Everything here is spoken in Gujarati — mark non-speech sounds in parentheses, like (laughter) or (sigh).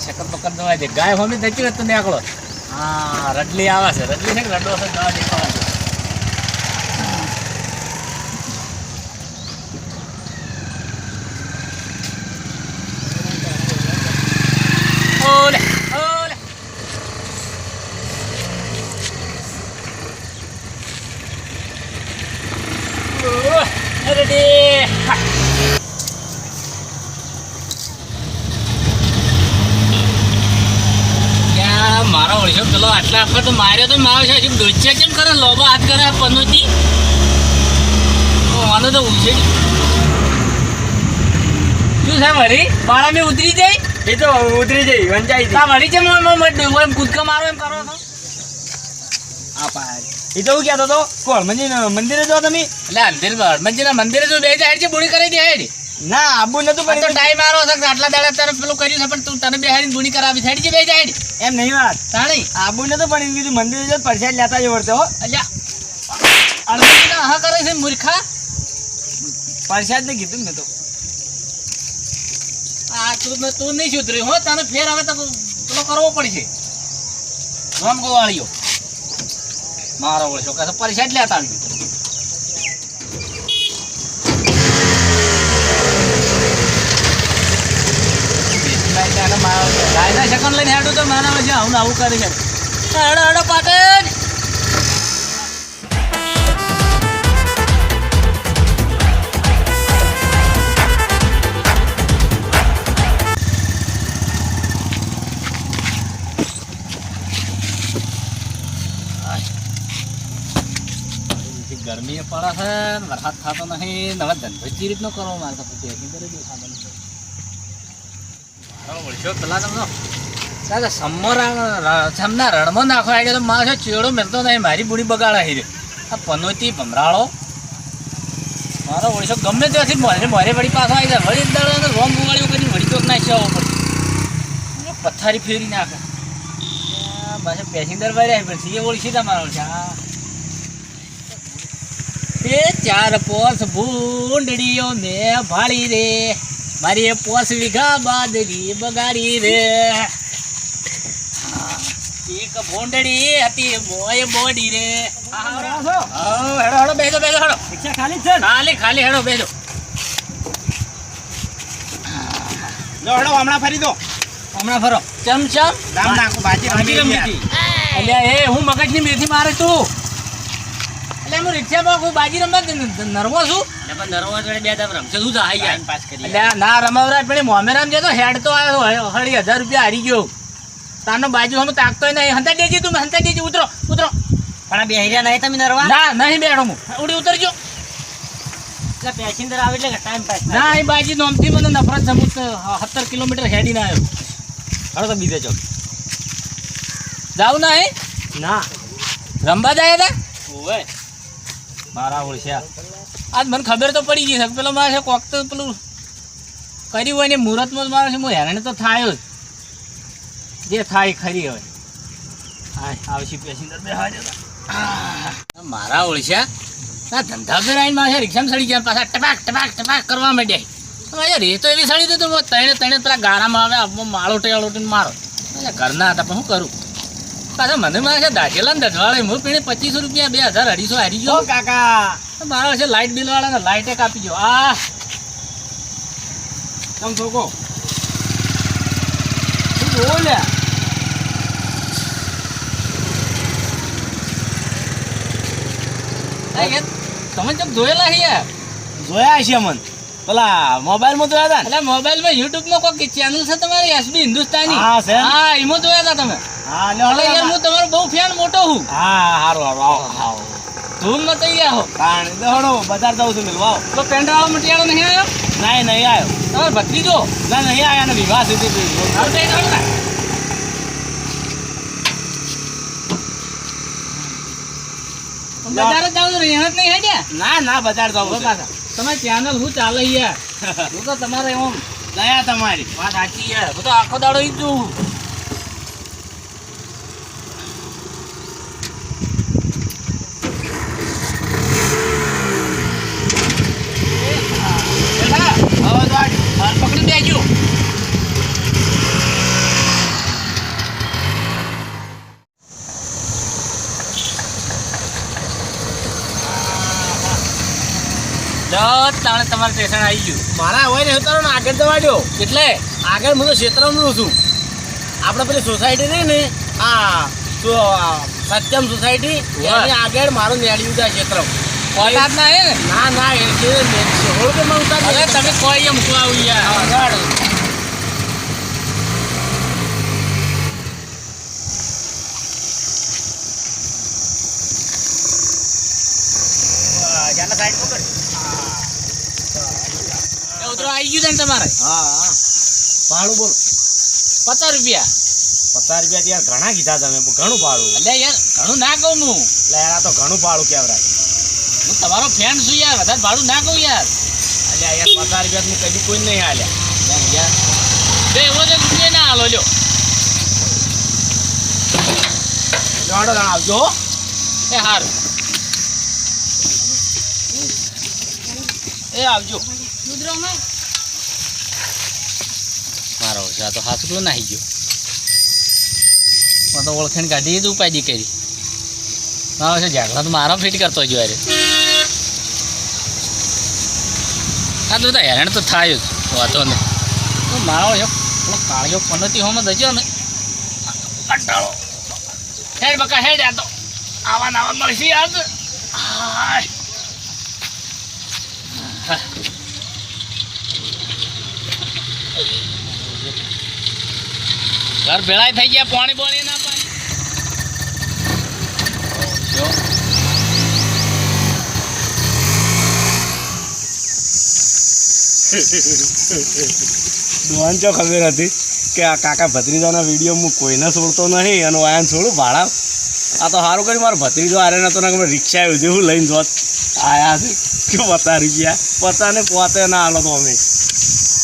શકત બકત દવા દે ગાય હોમી દચી વખત ને આકડો હા, રડલી આવે છે. રડલી છે રડો છે? દવા દેખાવા છે ઓલે ઓલે ઓહ, રેડી હા ક્યાં મારો વખત તો માર્યો તો મારો છે. હજી ડોચ્યા કેમ કરે? લોબો હાથ કરે તો આનો તો ઉછે શું સાહેબ હરી? બારા મેં ઉતરી જાય એ તો ઉતરી જઈ વંચાઈ તા હરી છે એમ કૂદકા મારો એમ કરો તો આ પાર એ તો હું કહેતો હતો કોણ? મંદિર જો તમે? એટલે અંધેર હનુમાનજીના મંદિરે જો બે જાય છે બોડી કરી દે હેડ. ના આબુ નતું તો પણ ટાઈમ આરો છે કે આટલા દાડા તારે પેલું કર્યું છે પણ તું તને બેહાડીને બોડી કરાવી સાઈડ છે બે જાય એમ નહીં વાત. તાણી. આબુ નતું પણ એમ કીધું મંદિર જો પરસાદ લેતા જ વળતો હો. અલ્યા. હા કરે છે મૂર્ખા. પરસાદ ને કીધું મેં તો. આ તું તું નહીં સુધરી હો. તને ફેર હવે તો પેલો કરવો પડશે. રામ ગોવાળીઓ મારો ઓળશો કહે પરસાદ લેતા આવ્યું શકન લઈને હેડું તો મારા પછી આવું આવું કરી છે. હેડો હેડો, પાટણ! ગરમી પડે છે વરસાદ થતો નહીં. નવા ધંધો જે રીતનો કરવો મારે તો પછી. કરી દઉં ખાવાનું તો. દાદા સમર સમના રણમાં નાખો આવી તો માણસો ચેડો મેળતો નહીં, મારી બુડી બગાડા હી આ પનોતી, ભમરાળો. મારો વળશો ગમે ત્યાંથી મારે મારે વળી પાછો આવી જાય. વળી દાડો રોમ બગાડ્યું કરી વળી ચોક નાખી આવો પડે. પથારી ફેરી નાખે. પાછા પેસેન્જર વાળ્યા પછી એ ઓળખી તમારો છે. એ ચાર પોસ ભૂંડડીઓ ને ભાળી રે મારી એ પોસ વીઘા બાદરી બગાડી રે. એક ભૂંડડી હતી મોય બોડી રે. હેડો હેડો બેજો બેજો હેડો. રિક્ષા ખાલી છે ને? ખાલી ખાલી હેડો બેજો. જો હેડો હમણાં ફરી દો. હમણાં ફરો. ચમ ચમ. રામ નાખો બાજી બાજી રમી હતી. અલ્યા એ હું મગજની મેથી મારે તું. એટલે હું રિક્ષામાં હું બાજી રમવા જ નરવો છું? ટાઈમ પાસ કરી એટલે ના રમાવરા પણ મોમેરામ જતો હેડ તો આવ્યો હળી હજાર રૂપિયા હારી ગયો. તારનો બાજુ હમ તાકતો નહીં. હંતા દેજે તું હંતા દેજે ઉતરો ઉતરો. પણ આ બેહર્યા નહીં તમે નરવા? ના નહીં બેઠો હું. ઉડી ઉતરજો. એટલે પેસેન્જર આવે એટલે ટાઈમ પાસ ના એ બાજી નોમથી મને નફરત જમું સત્તર કિલોમીટર હેડીને આવ્યો હેડો તો બીજે ચોક. જાવ ના હે? ના. રમવા જાય ઓવે મારા ઓળખ્યા આજ મને ખબર તો પડી ગઈ છે પેલો મારે છે કોક તો પેલું કર્યું હોય ને મુહૂર્તમાં જ મારે છે, હું હેરાન તો થાય જ. જે થાય ખરી હવે. હા આવશે પેસેન્જર મારા ઓળખ્યા ધંધા ફેરાઈને મારે રિક્ષામાં સડી ગયા પાછા ટપાક ટપાક ટપાક કરવા માંડ્યા રે તો એવી સડી દીધું હું તણે તણે પેલા ગારામાં આવે માળો ટેળો મારો. ઘરના હતા, પણ શું કરું? પાછા મને મારે છે દાઢેલા ને દઢવાળે હું પીણે પચીસો રૂપિયા બે હજાર અઢીસો હારી ગયો. કાકા. મારો છે લાઇટ બિલ વાળા ને લાઇટે કાપી ગયો આ તમ થોકો યાર, તમે ચમ જોયેલા છે જોયા છે મન પેલા મોબાઈલમાં જોયા હતા એટલે મોબાઈલમાં યુટ્યુબમાં કોઈ ચેનલ છે તમારી? એસબી હિન્દુસ્તાની? હા, છે. હા એમાં જોયા હતા તમે. હા લે યાર હું તમારો બહુ ફેન મોટો હું. હા હારું હારું આવો આવો. ધૂમ મચાઈ ગયા હો દોડો બજાર જાઉં છું મિલવા તો પેન્ટ મટિયાળો નહીં આવ્યો નહીં નહીં આવ્યો તમારે ભત્રીજો? ના નહીં આવ્યા ને વિવાહ સુધી. બજાર જ જાવ તો નહીં હેડ્યા ના ના બજાર જાઉં પાછા. તમારી ચેનલ શું ચાલે યાર? (laughs) હું તો તમારે એમ દયા તમારી. વાત સાચી યાર. હું તો આખો દાડો ઈ જ જોઉં બેટા, હવે તો આ હાથ પકડી દેજો તાણે તમારે સ્ટેશન આવી ગયું. મારા હોય ને ઉતારો ને આગળ જવા દો એટલે? આગળ હું તો ક્ષેત્રનું છું. આપણે પેલી સોસાયટી રહી ને? આ તો સત્યમ સોસાયટી એની આગળ મારું નેડ્યું છે ક્ષેત્ર ના હે ના? ના એ છે હોળ કે માં ઉતાર અરે તમે કોઈ એમ શું આવું યાર. એ ઉતરો આવી ગયું ને તમારે? હા હા. ભાડું બોલ. પચાસ રૂપિયા. પચાસ રૂપિયા યાર ઘણા કીધા તમે ઘણું ભાડું. એટલે યાર ઘણું ના કહું હું. એટલે યાર આ તો ઘણું ભાડું કહેવાય. હું તમારો ફ્રેન્ડ છું યાર વધારે ભાડું ના કહું યાર. એટલે યાર પચાસ રૂપિયા હું કદી કોઈ નહીં હાલ્યા યાર, બે એવો તો રૂપિયા ના હાલો લ્યો. જોડો આવજો. એ હારું. એ આવજો. મારો છે, આ તો હાસુકલો નાહી ગયો. માં તો ઓળખાણ કાઢી જ ઉપાધી કરી. મારો છે ઝાકડા તો મારા ફિટ કરતો જ અરે આ તો બધા હેરાન તો થાય જ વાતો ને તો મારો છે, પેલો કાળિયો પનોતી હોમાં દજો ને. કંટાળો. હેડ બકા, હેડ આ તો. આવા નાવા મળશે યાર. હાય. ઘર ભેળાય થઈ ગયા, પાણી બોણી ના પાણી. દુવાન ચો ખબર હતી કે આ કાકા ભત્રીજાના વીડિયો હું કોઈને છોડતો નહીં અને વાયન છોડું ભાડા આ તો સારું કર્યું, મારો ભત્રીજો આરે નતો ને રિક્ષા આવ્યું હું લઈને જોત. આયા છે. કે પતા રૂપિયા પોતાને પોતે ના હાલો તો અમે.